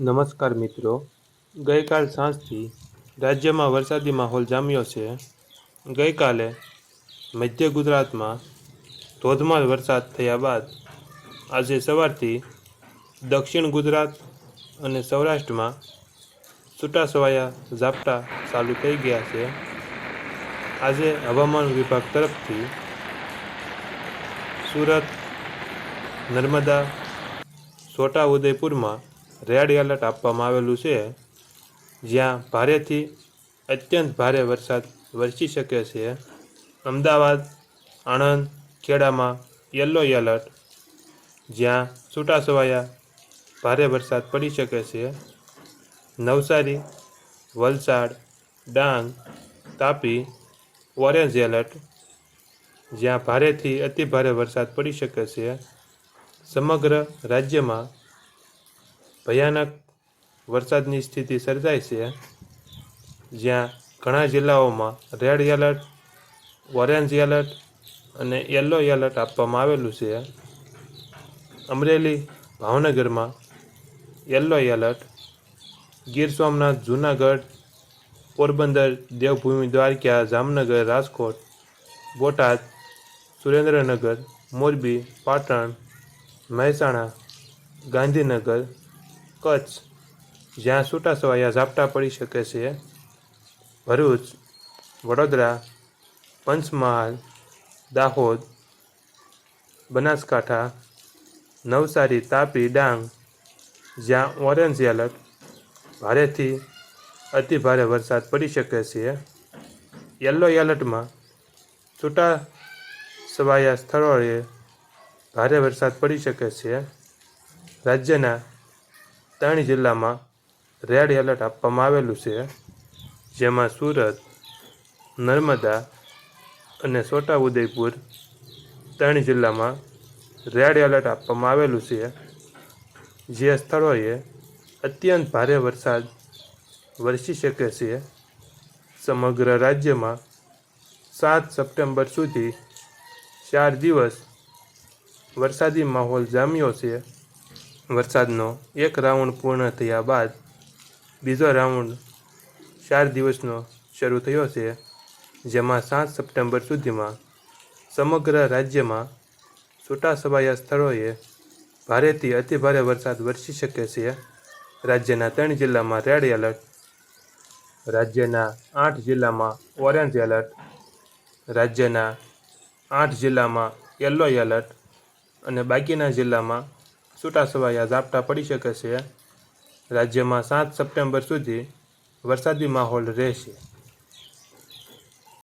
નમસ્કાર મિત્રો. ગઈકાલ સાંજથી રાજ્યમાં વરસાદી માહોલ જામ્યો છે. ગઈકાલે મધ્ય ગુજરાતમાં ધોધમાર વરસાદ થયા બાદ આજે સવારથી દક્ષિણ ગુજરાત અને સૌરાષ્ટ્રમાં છૂટાછવાયા ઝાપટા ચાલુ થઈ ગયા છે. આજે હવામાન વિભાગ તરફથી સુરત, નર્મદા છોટા ઉદયપુરમાં રેડ એલર્ટ આપવામાં આવેલું છે. જ્યાં ભારેથી અત્યંત ભારે વરસાદ વરસી શકે છે. અમદાવાદ, આણંદ, ખેડામાં યલો એલર્ટ, જ્યાં છૂટાછવાયા ભારે વરસાદ પડી શકે છે. નવસારી, વલસાડ, ડાંગ, તાપી, ઓરેન્જ એલર્ટ, જ્યાં ભારેથી અતિભારે વરસાદ પડી શકે છે. સમગ્ર રાજ્યમાં ભયાનક વરસાદની સ્થિતિ સર્જાય છે. જ્યાં ઘણા જિલ્લાઓમાં રેડ એલર્ટ, ઓરેન્જ એલર્ટ અને યલો એલર્ટ આપવામાં આવેલું છે. અમરેલી, ભાવનગરમાં યલો એલર્ટ, ગીર સોમનાથ, જૂનાગઢ, પોરબંદર, દેવભૂમિ, દ્વારકા, જામનગર, રાજકોટ, બોટાદ, સુરેન્દ્રનગર, મોરબી, પાટણ, મહેસાણા, ગાંધીનગર કચ્છ જ્યાં છૂટાછવાયા ઝાપટા પડી શકે છે. ભરૂચ, વડોદરા, પંચમહાલ, દાહોદ, બનાસકાંઠા, નવસારી, તાપી, ડાંગ જ્યાં ઓરેન્જ એલર્ટ, ભારેથી અતિભારે વરસાદ પડી શકે છે. યલો એલર્ટમાં છૂટા છવાયા સ્થળોએ ભારે વરસાદ પડી શકે છે. રાજ્યના ત્રણ જિલ્લામાં રેડ એલર્ટ આપવામાં આવેલું છે, જેમાં સુરત, નર્મદા અને છોટાઉદેપુર ત્રણ જિલ્લામાં રેડ એલર્ટ આપવામાં આવેલું છે. જે સ્થળોએ અત્યંત ભારે વરસાદ વરસી શકે છે. સમગ્ર રાજ્યમાં સાત સપ્ટેમ્બર સુધી ચાર દિવસ વરસાદી માહોલ જામ્યો છે. વરસાદનો એક રાઉન્ડ પૂર્ણ થયા બાદ બીજો રાઉન્ડ ચાર દિવસનો શરૂ થયો છે, જેમાં સાત સપ્ટેમ્બર સુધીમાં સમગ્ર રાજ્યમાં છૂટાછવાયા સ્થળોએ ભારેથી અતિભારે વરસાદ વરસી શકે છે. રાજ્યના ત્રણ જિલ્લામાં રેડ એલર્ટ, રાજ્યના આઠ જિલ્લામાં ઓરેન્જ એલર્ટ, રાજ્યના આઠ જિલ્લામાં યલો એલર્ટ અને બાકીના જિલ્લામાં છૂટાછવાયા ઝાપટા પડી શકે છે. રાજ્યમાં સાત સપ્ટેમ્બર સુધી વરસાદી માહોલ રહેશે.